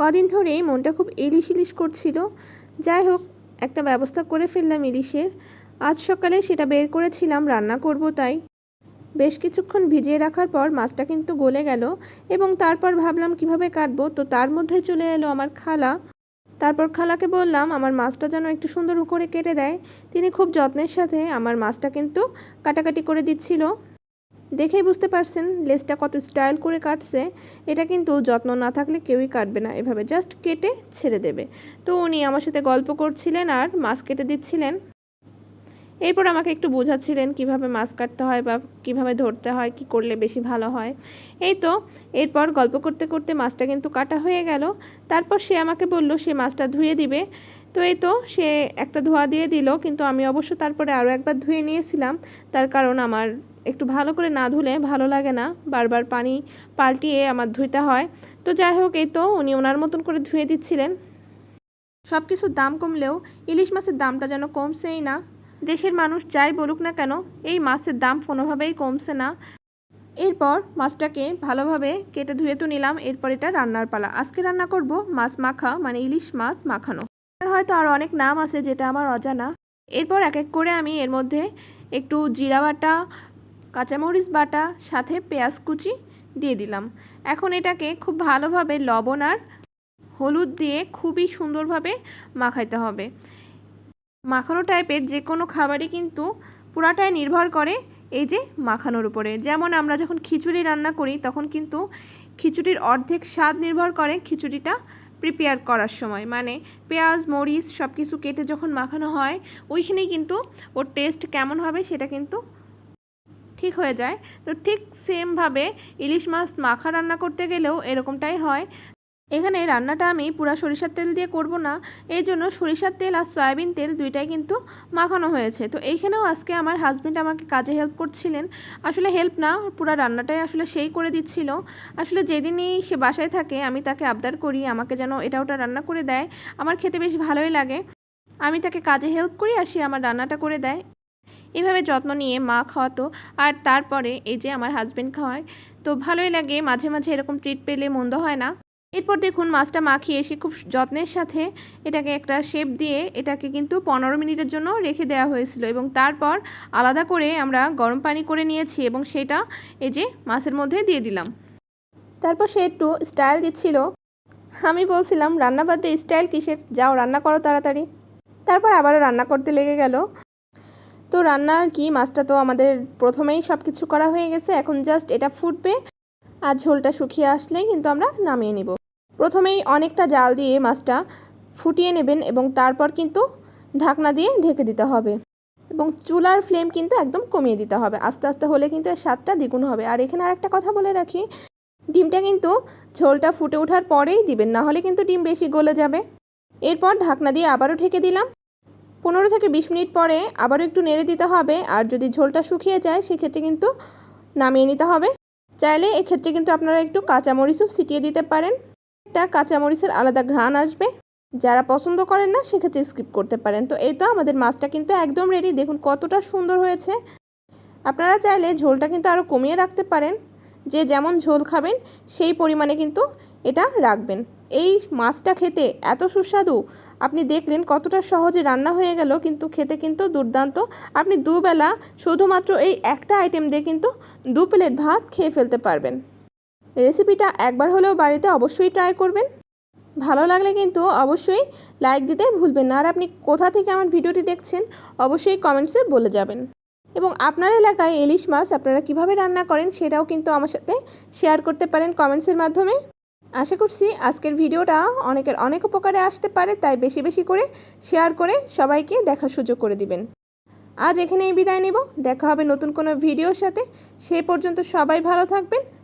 কদিন ধরেই মনটা খুব ইলিশ ইলিশ করছিল। যাই হোক, একটা ব্যবস্থা করে ফেললাম ইলিশের। আজ সকালে সেটা বের করেছিলাম, রান্না করব তাই। বেশ কিছুক্ষণ ভিজিয়ে রাখার পর মাছটা কিন্তু গলে গেল এবং তারপর ভাবলাম কীভাবে কাটবো, তো তার মধ্যে চলে এলো আমার খালা। তারপর খালাকে বললাম, আমার মাছটা যেন একটু সুন্দর করে কেটে দেয়। তিনি খুব যত্নের সাথে আমার মাছটা কিন্তু কাটাকাটি করে দিচ্ছিল। দেখেই বুঝতে পারছেন লেজটা কত স্টাইল করে কাটছে। এটা কিন্তু যত্ন না থাকলে কেউই কাটবে না, এভাবে জাস্ট কেটে ছেড়ে দেবে। তো উনি আমার সাথে গল্প করছিলেন আর মাছ কেটে দিচ্ছিলেন। এরপর আমাকে একটু বোঝাচ্ছিলেন কীভাবে মাছ কাটতে হয় বা কীভাবে ধরতে হয়, কি করলে বেশি ভালো হয়। এই তো, এরপর গল্প করতে করতে মাছটা কিন্তু কাটা হয়ে গেল। তারপর সে আমাকে বলল, সে মাছটা ধুয়ে দিবে। তো এই তো সে একটা ধোয়া দিয়ে দিল, কিন্তু আমি অবশ্য তারপরে আরও একবার ধুয়ে নিয়েছিলাম। তার কারণ আমার একটু ভালো করে না ধুলে ভালো লাগে না, বারবার পানি পাল্টিয়ে আমার ধুইতে হয়। তো যাই হোক, এই তো উনি ওনার মতন করে ধুয়ে দিচ্ছিলেন। সব কিছুর দাম কমলেও ইলিশ মাছের দামটা যেন কমছেই না। দেশের মানুষ যাই বলুক না কেন, এই মাছের দাম কোনোভাবেই কমছে না। এরপর মাছটাকে ভালোভাবে কেটে ধুয়ে তো নিলাম, এরপর এটা রান্নার পালা। আজকে রান্না করব মাছ মাখা মানে ইলিশ মাছ মাখানো। হয়তো আর অনেক নাম আছে যেটা আমার অজানা। এরপর এক এক করে আমি এর মধ্যে একটু জিরা বাটা, কাঁচামরিচ বাটা, সাথে পেঁয়াজ কুচি দিয়ে দিলাম। এখন এটাকে খুব ভালোভাবে লবণ আর হলুদ দিয়ে খুবই সুন্দরভাবে মাখাইতে হবে। মাখানো টাইপের যে কোনো খাবারই কিন্তু পুরাটাই নির্ভর করে এই যে মাখানোর উপরে। যেমন আমরা যখন খিচুড়ি রান্না করি, তখন কিন্তু খিচুড়ির অর্ধেক স্বাদ নির্ভর করে খিচুড়িটা প্রিপেয়ার করার সময়। মানে পেঁয়াজ, মরিচ সব কিছু কেটে যখন মাখানো হয়, ওইখানেই কিন্তু ওর টেস্ট কেমন হবে সেটা কিন্তু ঠিক হয়ে যায়। তো ঠিক সেমভাবে ইলিশ মাছ মাখা রান্না করতে গেলেও এরকমটাই হয়। এখানে রান্নাটা আমি পুরা সরিষার তেল দিয়ে করব না, এই জন্য সরিষার তেল আর সয়াবিন তেল দুইটাই কিন্তু মাখানো হয়েছে। তো এইখানেও আজকে আমার হাজব্যান্ড আমাকে কাজে হেল্প করছিলেন। আসলে হেল্প না, পুরা রান্নাটাই আসলে সেই করে দিচ্ছিল। আসলে যেদিনই সে বাসায় থাকে, আমি তাকে আবদার করি, আমাকে যেন এটা ওটা রান্না করে দেয়। আমার খেতে বেশ ভালোই লাগে। আমি তাকে কাজে হেল্প করি আর সে আমার রান্নাটা করে দেয়। এভাবে যত্ন নিয়ে মা খাওয়াতো। আর তারপরে এই যে আমার হাজব্যান্ড খাওয়ায়, তো ভালোই লাগে। মাঝে মাঝে এরকম ট্রিট পেলে মন্দ হয় না। এরপর দেখুন মাছটা মাখিয়ে এসে খুব যত্নের সাথে এটাকে একটা শেপ দিয়ে এটাকে কিন্তু পনেরো মিনিটের জন্য রেখে দেওয়া হয়েছিল এবং তারপর আলাদা করে আমরা গরম পানি করে নিয়েছি এবং সেটা এই যে মাছের মধ্যে দিয়ে দিলাম। তারপর সে একটু স্টাইল দিচ্ছিল। আমি বলছিলাম রান্না বাদ দিয়ে স্টাইল কিসের? যাও রান্না করো তাড়াতাড়ি। তারপর আবারও রান্না করতে লেগে গেল। তো রান্না আর কি, মাছটা তো আমাদের প্রথমেই সব কিছু করা হয়ে গেছে। এখন জাস্ট এটা ফুটবে আর ঝোলটা শুকিয়ে আসলেই কিন্তু আমরা নামিয়ে নিব। প্রথমেই অনেকটা জাল দিয়ে মাছটা ফুটিয়ে নেবেন এবং তারপর কিন্তু ঢাকনা দিয়ে ঢেকে দিতে হবে। এবং চুলার ফ্লেম কিন্তু একদম কমিয়ে দিতে হবে। আস্তে আস্তে হলে কিন্তু এর স্বাদটা দ্বিগুণ হবে। আর এখানে আরেকটা কথা বলে রাখি, ডিমটা কিন্তু ঝোলটা ফুটে ওঠার পরেই দিবেন, না হলে কিন্তু ডিম বেশি গলে যাবে। এরপর ঢাকনা দিয়ে আবারও ঢেকে দিলাম। পনেরো থেকে বিশ মিনিট পরে আবারও একটু নেড়ে দিতে হবে। আর যদি ঝোলটা শুকিয়ে যায়, সেক্ষেত্রে কিন্তু নামিয়ে নিতে হবে। চাইলে এক্ষেত্রে কিন্তু আপনারা একটু কাঁচামরিচও ছিটিয়ে দিতে পারেন। একটা কাঁচামরিচের আলাদা ঘ্রাণ আসবে। যারা পছন্দ করেন না, সেক্ষেত্রে স্কিপ করতে পারেন। তো এই তো আমাদের মাছটা কিন্তু একদম রেডি দেখুন কতটা সুন্দর হয়েছে। আপনারা চাইলে ঝোলটা কিন্তু আরও কমিয়ে রাখতে পারেন। যে যেমন ঝোল খাবেন, সেই পরিমাণে কিন্তু এটা রাখবেন। এই মাছটা খেতে এত সুস্বাদু। আপনি দেখলেন কতটা সহজে রান্না হয়ে গেল, কিন্তু খেতে কিন্তু দুর্দান্ত। আপনি দুবেলা শুধুমাত্র এই একটা আইটেম দিয়ে কিন্তু দু প্লেট ভাত খেয়ে ফেলতে পারবেন। রেসিপিটা একবার হলেও বাড়িতে অবশ্যই ট্রাই করবেন। ভালো লাগলে কিন্তু অবশ্যই লাইক দিতে ভুলবেন না। আর আপনি কোথা থেকে আমার ভিডিওটি দেখছেন, অবশ্যই কমেন্টসে বলে যাবেন। এবং আপনার এলাকায় ইলিশ মাছ আপনারা কীভাবে রান্না করেন সেটাও কিন্তু আমার সাথে শেয়ার করতে পারেন কমেন্টসের মাধ্যমে। আশা করছি আজকের ভিডিওটা অনেকের অনেক উপকারে আসতে পারে, তাই বেশি বেশি করে শেয়ার করে সবাইকে দেখার সুযোগ করে দিবেন। আজ এখানেই বিদায় নেব। দেখা হবে নতুন কোনো ভিডিওর সাথে। সেই পর্যন্ত সবাই ভালো থাকবেন।